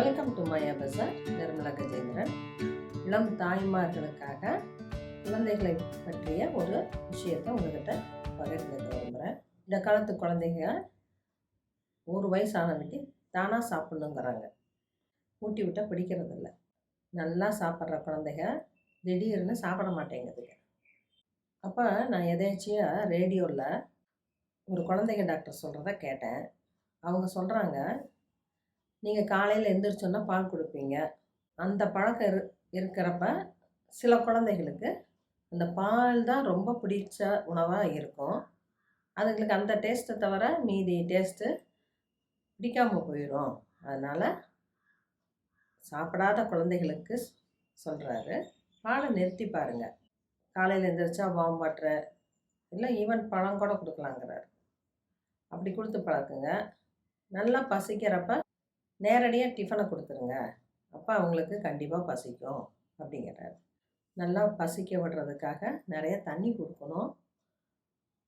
Welcome to Maya Bazaar Nirmala Gajendran இளம் தாய்மார்களுக்காக குழந்தைகளை பற்றிய ஒரு விஷயத்தை உங்ககிட்ட பகிர்ந்துக்க விரும்புகிறேன் இந்த காலத்து குழந்தைங்க ஒரு வயசு ஆனவிட்டு தானாக சாப்பிட்ணுங்கிறாங்க. ஊட்டி விட்டால் பிடிக்கிறதில்ல. நல்லா சாப்பிட்ற குழந்தைங்க திடீர்னு சாப்பிட மாட்டேங்குதுங்க அப்போ நான் எதேச்சியாக ரேடியோவில் ஒரு குழந்தைங்க டாக்டர் சொல்கிறத கேட்டேன். அவங்க சொல்கிறாங்க நீங்கள் காலையில் எந்திரிச்சோன்னா பால் கொடுப்பீங்க. அந்த பழக்கம் இரு இருக்கிறப்ப சில குழந்தைகளுக்கு அந்த பால் தான் ரொம்ப பிடிச்ச உணவாக இருக்கும். அதுங்களுக்கு அந்த டேஸ்ட்டை தவிர மீதி டேஸ்ட்டு பிடிக்காமல் போயிடும் அதனால் சாப்பிடாத குழந்தைகளுக்கு சொல்கிறாரு பாலை நிறுத்தி பாருங்கள் காலையில் எழுந்திரிச்சா வாம் வாட்டரை இல்லை ஈவன் பழம் கூட கொடுக்கலாங்கிறாரு. அப்படி கொடுத்து பழக்குங்க. நல்லா பசிக்கிறப்ப நேரடியாக டிஃபனை கொடுத்துருங்க. அப்போ அவங்களுக்கு கண்டிப்பாக பசிக்கும் அப்படிங்கிறாரு. நல்லா பசிக்க விடுறதுக்காக நிறைய தண்ணி கொடுக்கணும்.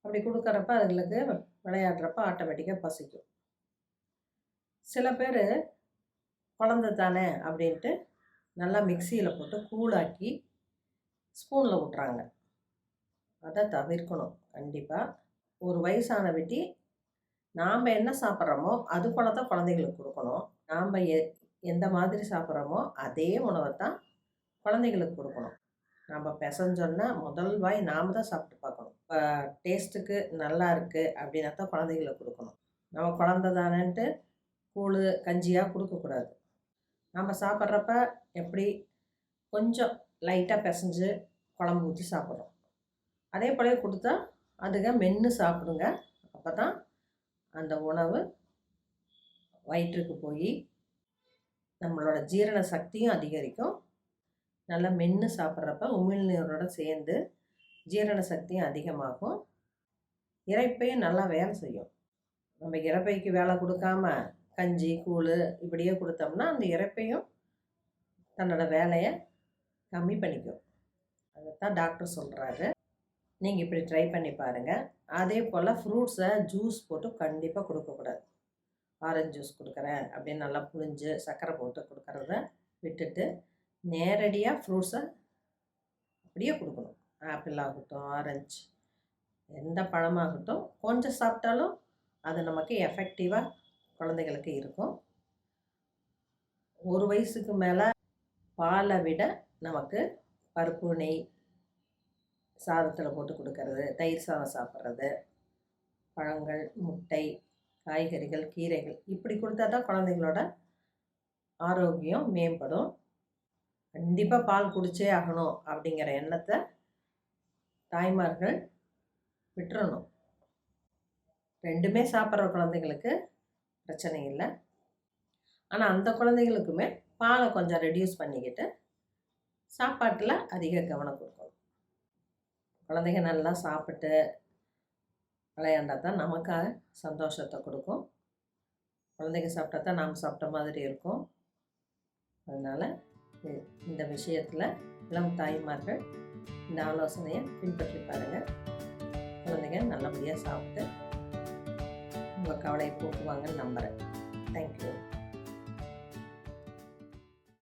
அப்படி கொடுக்குறப்ப அதுங்களுக்கு விளையாடுறப்ப ஆட்டோமேட்டிக்காக பசிக்கும். சில பேர் குழந்த தானே அப்படின்ட்டு நல்லா மிக்சியில் போட்டு கூழாக்கி ஸ்பூனில் விட்றாங்க அதை தவிர்க்கணும் கண்டிப்பாக ஒரு வயசான வெட்டி நாம் என்ன சாப்பிட்றோமோ அது போல தான் குழந்தைங்களுக்கு கொடுக்கணும். நாம் எ எந்த மாதிரி சாப்பிட்றோமோ அதே உணவை தான் குழந்தைகளுக்கு கொடுக்கணும். நம்ம பிசைஞ்சோன்னா முதல் வாய் நாம் தான் சாப்பிட்டு பார்க்கணும். இப்போ டேஸ்ட்டுக்கு நல்லா இருக்குது அப்படின்னா தான் குழந்தைகளுக்கு கொடுக்கணும். நம்ம குழந்த தானேன்ட்டு கூழ் கஞ்சியாக கொடுக்கக்கூடாது. நம்ம சாப்பிட்றப்ப எப்படி கொஞ்சம் லைட்டாக பிசைஞ்சு குழம்பு ஊற்றி சாப்பிட்றோம். அதே போல கொடுத்தா அதுங்க மென்று சாப்பிடுங்க. அப்போ தான் அந்த உணவு வயிற்றுக்கு போய் நம்மளோட ஜீரண சக்தியும் அதிகரிக்கும். நல்லா மென்று சாப்பிட்றப்ப உமிழ்நீரோட சேர்ந்து ஜீரண சக்தியும் அதிகமாகும். இறைப்பையும் நல்லா வேலை செய்யும். நம்ம இறைப்பைக்கு வேலை கொடுக்காம கஞ்சி கூழ் இப்படியே கொடுத்தோம்னா அந்த இறைப்பையும் தன்னோட வேலையை கம்மி பண்ணிக்கும். அதைத்தான் டாக்டர் சொல்கிறாரு நீங்கள் இப்படி ட்ரை பண்ணி பாருங்கள் அதே போல் ஃப்ரூட்ஸை ஜூஸ் போட்டு கண்டிப்பாக கொடுக்கக்கூடாது. ஆரஞ்சு ஜூஸ் கொடுக்குறேன். அப்படின்னு நல்லா புழிஞ்சு சர்க்கரை போட்டு கொடுக்குறத விட்டுட்டு நேரடியாக ஃப்ரூட்ஸை அப்படியே கொடுக்கணும். ஆப்பிள் ஆகட்டும் ஆரஞ்சு எந்த பழமாகட்டும் கொஞ்சம் சாப்பிட்டாலும் அது நமக்கு எஃபெக்டிவாக குழந்தைகளுக்கு இருக்கும். ஒரு வயசுக்கு மேலே பாலை விட நமக்கு பருப்பு நெய் சாதத்தில் போட்டு கொடுக்கறது தயிர் சாதம் சாப்பிட்றது பழங்கள் முட்டை காய்கறிகள் கீரைகள். இப்படி கொடுத்தா தான் குழந்தைங்களோட ஆரோக்கியம் மேம்படும். கண்டிப்பாக பால் குடிச்சே ஆகணும் அப்படிங்கிற எண்ணத்தை தாய்மார்கள் விட்டுறணும். ரெண்டுமே சாப்பிட்ற குழந்தைங்களுக்கு பிரச்சனை இல்லை. ஆனால் அந்த குழந்தைங்களுக்குமே பாலை கொஞ்சம் ரெடியூஸ் பண்ணிக்கிட்டு சாப்பாட்டில் அதிக கவனம் கொடுக்கணும். குழந்தைங்க நல்லா சாப்பிட்டு விளையாண்டா தான் நமக்காக சந்தோஷத்தை கொடுக்கும். குழந்தைங்க சாப்பிட்டா தான் நாம் சாப்பிட்ட மாதிரி இருக்கும். அதனால் இந்த விஷயத்தில் இளம் தாய்மார்கள் இந்த ஆலோசனையை பின்பற்றி பாருங்கள் குழந்தைங்க நல்லபடியாக சாப்பிட்டு உங்கள் கவலையை போக்குவாங்கன்னு நம்புகிறேன் தேங்க்யூ